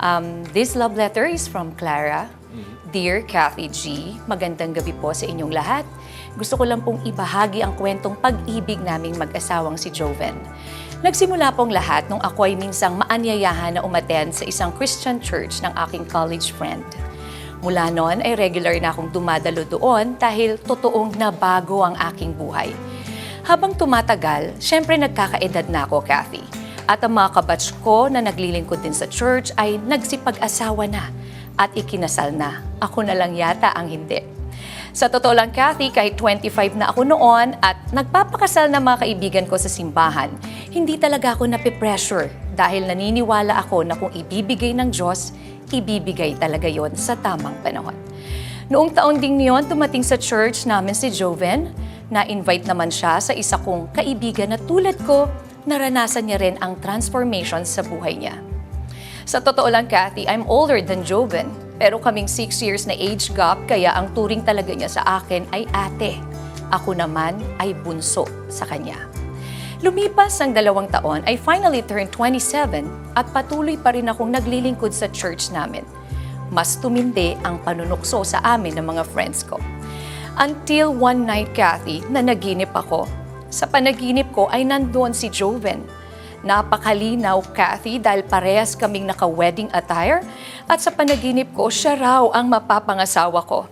Um, this love letter is from Clara. Dear Kathy G, magandang gabi po sa inyong lahat. Gusto ko lang pong ibahagi ang kwentong pag-ibig naming mag-asawang si Joven. Nagsimula pong lahat nung ako ay minsang maanyayahan na umaten sa isang Christian church ng aking college friend. Mula noon ay regular na akong dumadalo doon dahil totoong nabago ang aking buhay. Habang tumatagal, syempre nagkakaedad na ako, Kathy. At ang mga kabatch ko na naglilingkod din sa church ay nagsipag-asawa na at ikinasal na. Ako na lang yata ang hindi. Sa totoo lang, Kathy, kahit 25 na ako noon at nagpapakasal na mga kaibigan ko sa simbahan, hindi talaga ako napipressure dahil naniniwala ako na kung ibibigay ng Diyos, ibibigay talaga yon sa tamang panahon. Noong taon ding niyon, tumating sa church namin si Joven. Na-invite naman siya sa isa kong kaibigan na tulad ko, naranasan niya rin ang transformation sa buhay niya. Sa totoo lang, Kathy, I'm older than Joven. Pero kaming six years na age gap, kaya ang turing talaga niya sa akin ay ate. Ako naman ay bunso sa kanya. Lumipas ang dalawang taon, I finally turned 27 at patuloy pa rin akong naglilingkod sa church namin. Mas tumindi ang panunukso sa amin ng mga friends ko. Until one night, Kathy, na naginip ako. Sa panaginip ko ay nandoon si Joven. Napakalinaw, Kathy, dahil parehas kaming naka-wedding attire at sa panaginip ko, siya raw ang mapapangasawa ko.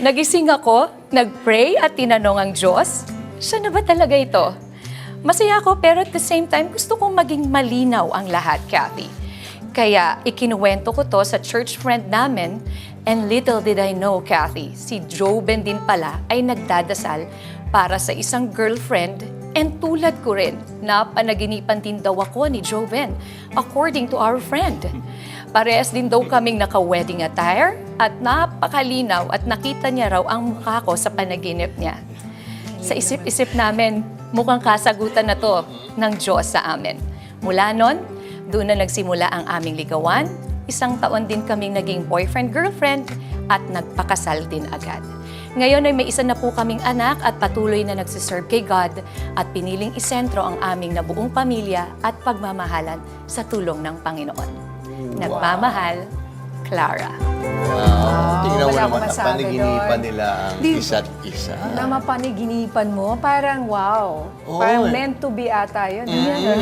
Nagising ako, nag-pray at tinanong ang Diyos, siya na ba talaga ito? Masaya ako pero at the same time gusto kong maging malinaw ang lahat, Kathy. Kaya ikinuwento ko to sa church friend namin and little did I know, Kathy, si Joben din pala ay nagdadasal para sa isang girlfriend and tulad ko rin na panaginipan din daw ako ni Joven according to our friend. Parehas din daw kaming naka-wedding attire at napakalinaw at nakita niya raw ang mukha ko sa panaginip niya. Sa isip-isip namin, mukhang kasagutan na to ng Diyos sa amin. Mula nun, doon na nagsimula ang aming ligawan. Isang taon din kaming naging boyfriend-girlfriend at nagpakasal din agad. Ngayon ay may isa na po kaming anak at patuloy na nagsiserve kay God at piniling isentro ang aming nabuong pamilya at pagmamahalan sa tulong ng Panginoon. Nagmamahal, Clara. Wow. Tingnan mo wala naman akong masabi panaginipan doon. nila ang Di- isa't isa. Na mapaniginipan mo, parang wow. Oo, parang eh. meant to be ata yun. Mm.